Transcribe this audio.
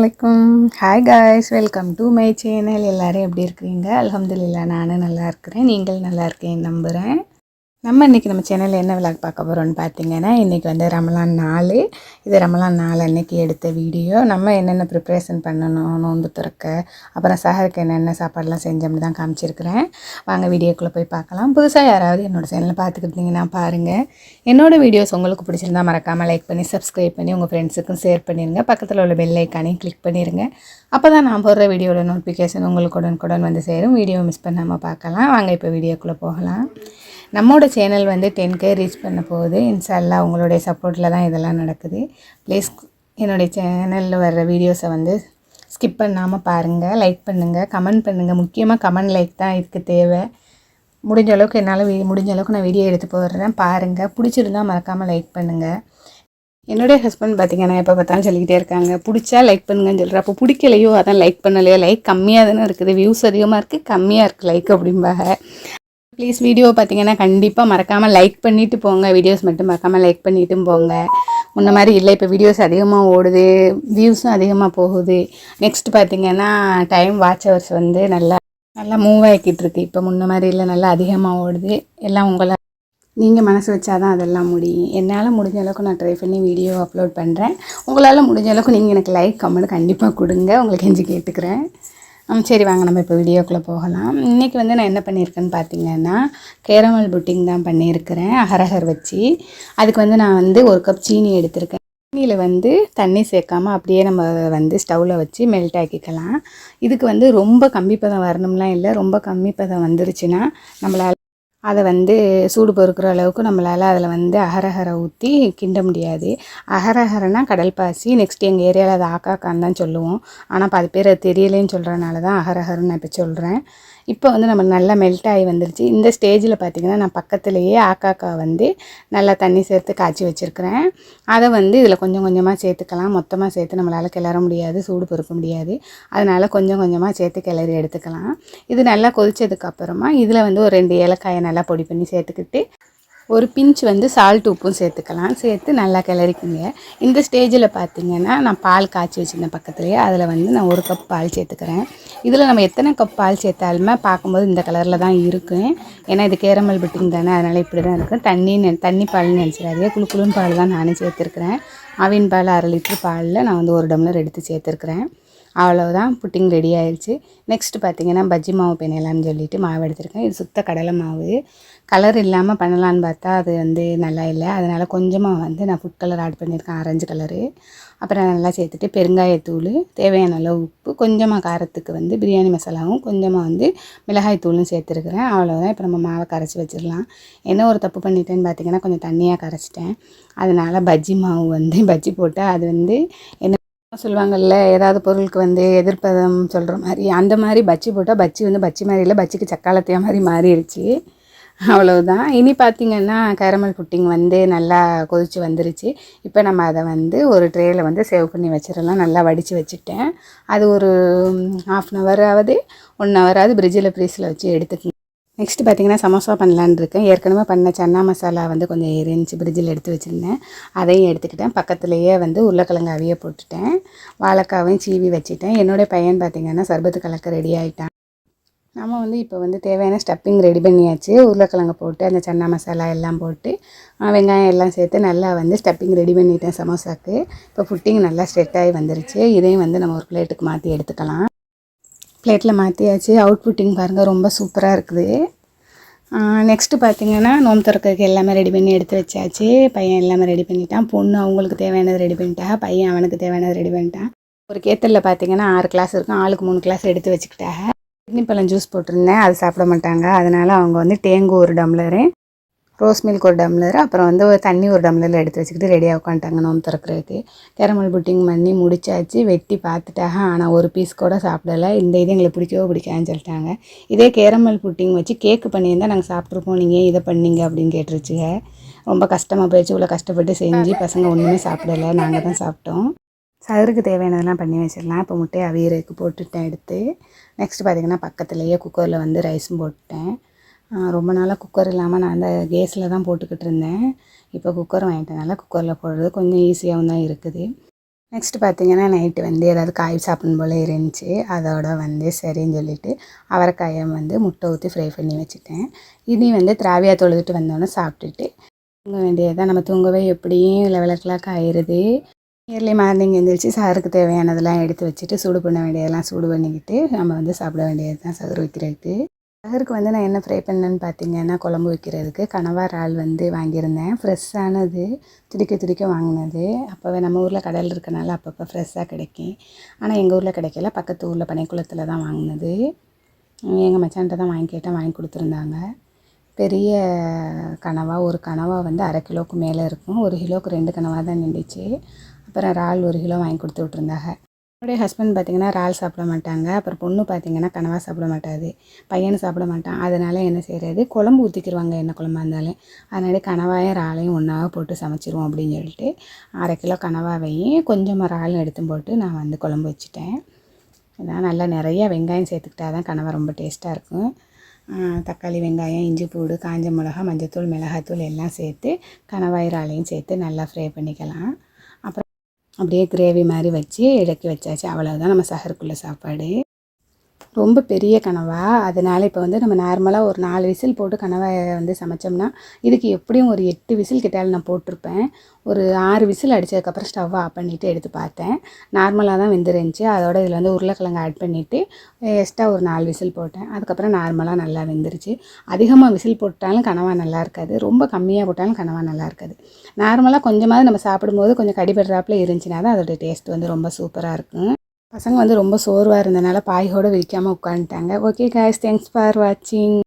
வலைக்கும் hi guys welcome to my channel எல்லோரும் எப்படி இருக்கிறீங்க? அலமதுல்லா நானும் நல்லா இருக்கிறேன். நீங்கள் நல்லா இருக்கேன் நம்புகிறேன் நம்ம இன்றைக்கி நம்ம சேனலில் என்ன விளாக் பார்க்க போகிறோம்னு பார்த்தீங்கன்னா இன்றைக்கி வந்து ரமலான் நாள். இது ரமலான் நாள் அன்னைக்கு எடுத்த வீடியோ நம்ம என்னென்ன ப்ரிப்ரேஷன் பண்ணணும் நோன்பு திறக்க அப்புறம் சஹருக்கு என்னென்ன சாப்பாடெலாம் செஞ்சோம்னு தான் காமிச்சிருக்கிறேன். வாங்க வீடியோக்குள்ளே போய் பார்க்கலாம். புதுசாக யாராவது என்னோடய சேனலை பார்த்துக்கிட்டிங்கன்னா பாருங்கள் என்னோடய வீடியோஸ் உங்களுக்கு பிடிச்சிருந்தா மறக்காமல் லைக் பண்ணி சப்ஸ்கிரைப் பண்ணி உங்கள் ஃப்ரெண்ட்ஸுக்கும் ஷேர் பண்ணிடுங்க பக்கத்தில் உள்ள பெல் ஐக்கானையும் கிளிக் பண்ணிடுங்க அப்போ தான் நான் போடுற வீடியோவில் நோட்டிஃபிகேஷன் உங்களுக்கு உடனுக்குடன் வந்து சேரும். வீடியோ மிஸ் பண்ணாமல் பார்க்கலாம். வாங்க இப்போ வீடியோக்குள்ளே போகலாம். நம்மளோட சேனல் வந்து டென் கே ரீச் பண்ண போகுது. இன்ஷால்லா உங்களுடைய சப்போர்ட்டில் தான் இதெல்லாம் நடக்குது. ப்ளீஸ் என்னுடைய சேனலில் வர்ற வீடியோஸை வந்து ஸ்கிப் பண்ணாமல் பாருங்கள் லைக் பண்ணுங்கள் கமெண்ட் பண்ணுங்கள் முக்கியமாக கமெண்ட் லைக் தான் இதுக்கு தேவை. முடிஞ்ச அளவுக்கு என்னால் முடிஞ்ச அளவுக்கு நான் வீடியோ எடுத்து போடுறேன். பாருங்கள் பிடிச்சிருந்தா மறக்காமல் லைக் பண்ணுங்கள் என்னுடைய ஹஸ்பண்ட் பார்த்தீங்கன்னா எப்போ பார்த்தாலும் சொல்லிக்கிட்டே இருக்காங்க. பிடிச்சா லைக் பண்ணுங்கன்னு சொல்கிறேன் அப்போ பிடிக்கலையோ அதான் லைக் பண்ணலையோ லைக் கம்மியாக தானே இருக்குது. வியூஸ் அதிகமாக இருக்குது கம்மியாக இருக்குது லைக் அப்படிம்பாங்க. ப்ளீஸ் வீடியோ பார்த்தீங்கன்னா கண்டிப்பாக மறக்காமல் லைக் பண்ணிவிட்டு போங்க. வீடியோஸ் மட்டும் மறக்காமல் லைக் பண்ணிவிட்டும் போங்க. முன்ன மாதிரி இல்லை இப்போ வீடியோஸ் அதிகமாக ஓடுது வியூஸும் அதிகமாக போகுது. நெக்ஸ்ட் பார்த்தீங்கன்னா டைம் வாட்ச் ஹவர்ஸ் வந்து நல்லா நல்லா மூவ் ஆகிக்கிட்டு இருக்கு. இப்போ முன்ன மாதிரி இல்லை நல்லா அதிகமாக ஓடுது. எல்லாம் உங்களை நீங்கள் மனசு வச்சாதான் அதெல்லாம் முடியும். என்னால் முடிஞ்ச அளவுக்கு நான் ட்ரை பண்ணி வீடியோ அப்லோட் பண்ணுறேன் உங்களால் முடிஞ்ச அளவுக்கு நீங்கள் எனக்கு லைக் கமெண்ட் கண்டிப்பாக கொடுங்க. உங்களுக்கு கெஞ்சி கேட்டுக்கிறேன். சரி வாங்க நம்ம இப்போ வீடியோக்குள்ளே போகலாம். இன்றைக்கி வந்து நான் என்ன பண்ணியிருக்கேன்னு பார்த்தீங்கன்னா கேரமல் புட்டிங் தான் பண்ணியிருக்கிறேன் அகரகர் வச்சு. அதுக்கு வந்து நான் வந்து ஒரு கப் சீனி எடுத்திருக்கேன். சீனியில் வந்து தண்ணி சேர்க்காமல் அப்படியே நம்ம வந்து ஸ்டவ்வில் வச்சு மெல்ட் ஆக்கிக்கலாம். இதுக்கு வந்து ரொம்ப கம்மி பதம் வரணும்லாம் இல்லை ரொம்ப கம்மி பதம் வந்துருச்சுன்னா நம்மளால் அதை வந்து சூடு பொறுக்கிற அளவுக்கு நம்மளால் அதில் வந்து அகரகரை ஊற்றி கிண்ட முடியாது. அகரகரைனா கடல் பாசி. நெக்ஸ்ட் எங்கள் ஏரியாவில் அதை ஆக்காக்கான்னு தான் சொல்லுவோம். ஆனால் பாதி பேர் அது தெரியலேன்னு சொல்கிறனால தான் அகரகர்னு நான் இப்போ சொல்கிறேன் இப்போ வந்து நம்ம நல்லா மெல்ட் ஆகி வந்துருச்சு. இந்த ஸ்டேஜில் பார்த்திங்கன்னா நான் பக்கத்துலேயே ஆக்காக்கா வந்து நல்லா தண்ணி சேர்த்து காய்ச்சி வச்சுருக்கிறேன். அதை வந்து இதில் கொஞ்சம் கொஞ்சமாக சேர்த்துக்கலாம். மொத்தமாக சேர்த்து நம்மளால் கிளற முடியாது சூடு பொறுக்க முடியாது. அதனால் கொஞ்சம் கொஞ்சமாக சேர்த்து கிளறி எடுத்துக்கலாம். இது நல்லா கொதித்ததுக்கப்புறமா இதில் வந்து ஒரு ரெண்டு ஏலக்காயை நல்லா பொடி பண்ணி சேர்த்துக்கிட்டு ஒரு பிஞ்ச் வந்து சால்ட் உப்பும் சேர்த்துக்கலாம். சேர்த்து நல்லா கிளறிக்குங்க. இந்த ஸ்டேஜில் பார்த்திங்கன்னா நான் பால் காய்ச்சி வச்சுருந்தேன் பக்கத்துலேயே அதில் வந்து நான் ஒரு கப் பால் சேர்த்துக்கிறேன். இதில் நம்ம எத்தனை கப் பால் சேர்த்தாலுமே பார்க்கும்போது இந்த கலரில் தான் இருக்கும் ஏன்னா இது கேரமல் பிட்டிங் தானே அதனால் இப்படி தான் இருக்கும் தண்ணி தண்ணி பால்னு நினச்சிடாதே குழு குழுன்னு பால் தான் நானே சேர்த்துருக்குறேன். ஆவின் பால் அரை லிட்டர் பாலில் நான் வந்து ஒரு டம்ளர் எடுத்து சேர்த்துருக்குறேன். அவ்வளோதான் புட்டிங் ரெடி ஆயிடுச்சு நெக்ஸ்ட்டு பார்த்திங்கன்னா பஜ்ஜி மாவு பிணையலான்னு சொல்லிட்டு மாவு எடுத்திருக்கேன். இது சுத்த கடலை மாவு. கலர் இல்லாமல் பண்ணலான்னு பார்த்தா அது வந்து நல்லா இல்லை. அதனால் கொஞ்சமாக வந்து நான் ஃபுட் கலர் ஆட் பண்ணியிருக்கேன். ஆரஞ்சு கலரு அப்புறம் நல்லா சேர்த்துட்டு பெருங்காயத்தூள் தேவையான அளவு உப்பு கொஞ்சமாக காரத்துக்கு வந்து பிரியாணி மசாலாவும் கொஞ்சமாக வந்து மிளகாய் தூளும் சேர்த்துருக்குறேன். அவ்வளோதான் இப்போ நம்ம மாவை கரைச்சி வச்சிடலாம். என்ன ஒரு தப்பு பண்ணிட்டேன்னு பார்த்தீங்கன்னா கொஞ்சம் தண்ணியாக கரைச்சிட்டேன். அதனால் பஜ்ஜி மாவு வந்து பஜ்ஜி போட்டால் அது வந்து என்ன சொல்லுவாங்கல்ல ஏதாவது பொருளுக்கு வந்து எதிர்ப்பதம் சொல்கிற மாதிரி அந்த மாதிரி பச்சி போட்டால் பச்சி வந்து பச்சி மாதிரி இல்லை பச்சிக்கு சக்காலத்தையா மாதிரி மாறிடுச்சு அவ்வளவுதான். இனி பார்த்திங்கன்னா கேரமல் புட்டிங் வந்து நல்லா கொதித்து வந்துருச்சு. இப்போ நம்ம அதை வந்து ஒரு ட்ரேயில் வந்து சேவ் பண்ணி வச்சிடலாம். நல்லா வடித்து வச்சுட்டேன். அது ஒரு ஆஃப் அன் ஹவர் ஆகுது ஒன் ஹவராவது ஃப்ரிட்ஜில் ஃப்ரீஸில் வச்சு எடுத்துக்கணும் நெக்ஸ்ட்டு பார்த்திங்கன்னா சமோசா பண்ணலான் இருக்கேன். ஏற்கனவே பண்ண சன்னா மசாலா வந்து கொஞ்சம் இருந்துச்சு ஃப்ரிட்ஜில் எடுத்து வச்சுருந்தேன். அதையும் எடுத்துக்கிட்டேன். பக்கத்துலேயே வந்து உருளைக்கிழங்கு அவிய போட்டுட்டேன். வாழைக்காவையும் சீவி வச்சுட்டேன். என்னுடைய பையன் பார்த்திங்கன்னா சர்பத்து கலக்க ரெடி ஆகிட்டான் நம்ம வந்து இப்போ வந்து தேவையான ஸ்டப்பிங் ரெடி பண்ணியாச்சு. உருளைக்கிழங்கு போட்டு அந்த சன்னா மசாலா எல்லாம் போட்டு வெங்காயம் எல்லாம் சேர்த்து நல்லா வந்து ஸ்டப்பிங் ரெடி பண்ணிட்டேன் சமோசாக்கு. இப்போ ஃபுட்டிங் நல்லா ஸ்ட்ரெட் ஆகி வந்துருச்சு. இதையும் வந்து நம்ம ஒரு பிளேட்டுக்கு மாற்றி எடுத்துக்கலாம். பிளேட்டில் மாற்றியாச்சு அவுட் புட்டிங் பாருங்கள் ரொம்ப சூப்பராக இருக்குது. நெக்ஸ்ட்டு பார்த்தீங்கன்னா நோம்பு திறக்கிறதுக்கு எல்லாமே ரெடி பண்ணி எடுத்து வச்சாச்சு. பையன் எல்லாமே ரெடி பண்ணிட்டான். பொண்ணு அவங்களுக்கு தேவையானது ரெடி பண்ணிட்டா. பையன் அவனுக்கு தேவையானது ரெடி பண்ணிட்டான். ஒரு கேத்தலில் பார்த்தீங்கன்னா ஆறு கிளாஸ் இருக்கும். ஆளுக்கு மூணு கிளாஸ் எடுத்து வச்சுக்கிட்டாங்க. கிட்னி பழம் ஜூஸ் போட்டிருந்தேன். அது சாப்பிட மாட்டாங்க. அதனால் அவங்க வந்து தேங்கு ஒரு டம்ளரு ரோஸ் மில்க் ஒரு டம்ளர் அப்புறம் வந்து ஒரு தண்ணி ஒரு டம்ளரில் எடுத்து வச்சுக்கிட்டு ரெடியாக உட்காந்துட்டாங்க நோம்பு திறக்கிறதுக்கு. கேரமல் புட்டிங் பண்ணி முடிச்சாச்சு வெட்டி பார்த்துட்டாங்க. ஆனால் ஒரு பீஸ் கூட சாப்பிடலை. இந்த இது எங்களுக்கு பிடிக்கவோ பிடிக்காதுன்னு சொல்லிட்டாங்க. இதே கேரமல் புட்டிங் வச்சு கேக்கு பண்ணியிருந்தால் நாங்கள் சாப்பிட்ருப்போம் நீங்கள் இதை பண்ணீங்க அப்படின்னு கேட்டுருச்சுங்க. ரொம்ப கஷ்டமாக போயிடுச்சு. இவ்வளோ கஷ்டப்பட்டு செஞ்சு பசங்க ஒன்றுமே சாப்பிடலை. நாங்கள் தான் சாப்பிட்டோம். சதுருக்கு தேவையானதெல்லாம் பண்ணி வச்சிடலாம். இப்போ முட்டையை அவியருக்கு போட்டுட்டேன் எடுத்து. நெக்ஸ்ட் பார்த்திங்கன்னா பக்கத்துலேயே குக்கரில் வந்து ரைஸும் போட்டுட்டேன். ரொம்ப நாளாக குக்கர் இல்லாமல் நான் அந்த கேஸில் தான் போட்டுக்கிட்டு இருந்தேன். இப்போ குக்கர் வாங்கிட்டனால குக்கரில் போடுறது கொஞ்சம் ஈஸியாகவும் தான் இருக்குது. நெக்ஸ்ட் பார்த்தீங்கன்னா நைட்டு வந்து ஏதாவது காய் சாப்பிடணும் போல் இருந்துச்சு. அதோட வந்து சரின்னு சொல்லிட்டு அவரைக்காயை வந்து முட்டை ஊற்றி ஃப்ரை பண்ணி வச்சுட்டேன். இனி வந்து திராவியா தொழுதுட்டு வந்தோன்னே சாப்பிட்டுட்டு தூங்க வேண்டியதுதான். நம்ம தூங்கவே எப்படியும் லெவல் ஓ கிளாக் ஆயிடுது இயர்லி மார்னிங் எழுந்திரிச்சு சாருக்கு தேவையானதெல்லாம் எடுத்து வச்சுட்டு சூடு பண்ண வேண்டியதெல்லாம் சூடு பண்ணிக்கிட்டு நம்ம வந்து சாப்பிட வேண்டியது தான் சதுர் வைக்கிறதுக்கு. சகருக்கு வந்து நான் என்ன ஃப்ரை பண்ணேன்னு பார்த்தீங்கன்னா குழம்பு வைக்கிறதுக்கு கனவா இறால் வந்து வாங்கியிருந்தேன். ஃப்ரெஷ்ஷானது துடிக்க துடிக்க வாங்கினது. அப்போவே நம்ம ஊரில் கடல் இருக்கனால அப்பப்போ ஃப்ரெஷ்ஷாக கிடைக்கும். ஆனால் எங்கள் ஊரில் கிடைக்கல. பக்கத்து ஊரில் பனைக்குளத்தில் தான் வாங்கினது. எங்கள் மச்சான்ட்ட தான் வாங்கி கேட்டேன். வாங்கி கொடுத்துருந்தாங்க. பெரிய கனவா ஒரு கனவா வந்து அரை கிலோவுக்கு மேலே இருக்கும். ஒரு கிலோவுக்கு ரெண்டு கனவா தான் நின்றுச்சு அப்புறம் இறால் ஒரு கிலோ வாங்கி கொடுத்து விட்ருந்தாங்க என்னுடைய ஹஸ்பண்ட் பார்த்திங்கன்னா இறால் சாப்பிட மாட்டாங்க. அப்புறம் பொண்ணு பார்த்திங்கன்னா கனவா சாப்பிட மாட்டாது. பையனும் சாப்பிட மாட்டான். அதனால் என்ன செய்கிறது குழம்பு ஊற்றிக்கிடுவாங்க என்ன குழம்பா இருந்தாலும். அதனால கனவாயும் இறாலையும் ஒன்றாக போட்டு சமைச்சிருவோம் அப்படின்னு சொல்லிட்டு அரை கிலோ கனவாவையும் கொஞ்சமாக இறாலும் எடுத்து போட்டு நான் வந்து குழம்பு வச்சுட்டேன். இதான் நல்லா நிறைய வெங்காயம் சேர்த்துக்கிட்டா தான் கனவா ரொம்ப டேஸ்ட்டாக இருக்கும். தக்காளி வெங்காயம் இஞ்சி பூடு காஞ்ச மிளகா மஞ்சத்தூள் மிளகாத்தூள் எல்லாம் சேர்த்து கணவாய் சேர்த்து நல்லா ஃப்ரை பண்ணிக்கலாம். அப்படியே கிரேவி மாதிரி வச்சு இறக்கி வச்சாச்சு. அவ்வளோதான் நம்ம சஹருக்குள்ள சாப்பாடு. ரொம்ப பெரிய கனவா? அதனால் இப்போ வந்து நம்ம நார்மலாக ஒரு நாலு விசில் போட்டு கனவை வந்து சமைச்சோம்னா இதுக்கு எப்படியும் ஒரு எட்டு விசில் கிட்டாலும் நான் போட்டிருப்பேன். ஒரு ஆறு விசில் அடித்ததுக்கப்புறம் ஸ்டவ் ஆஃப் பண்ணிவிட்டு எடுத்து பார்த்தேன். நார்மலாக தான் வெந்துருந்துச்சு. அதோட இதில் வந்து உருளைக்கிழங்கு ஆட் பண்ணிவிட்டு எக்ஸ்ட்ரா ஒரு நாலு விசில் போட்டேன். அதுக்கப்புறம் நார்மலாக நல்லா வெந்துருச்சு. அதிகமாக விசில் போட்டாலும் கனவா நல்லா இருக்காது. ரொம்ப கம்மியாக போட்டாலும் கனவா நல்லா இருக்காது. நார்மலாக கொஞ்சமாவது நம்ம சாப்பிடும்போது கொஞ்சம் கடிபடுறாப்புல இருந்துச்சுன்னா தான் அதோடய டேஸ்ட் வந்து ரொம்ப சூப்பராக இருக்கும். பசங்க வந்து ரொம்ப சோர்வாக இருந்தனால பாயோடு விரிக்காமல் உட்காந்துட்டாங்க. ஓகே காய்ஸ் தேங்க்ஸ் ஃபார் வாட்சிங்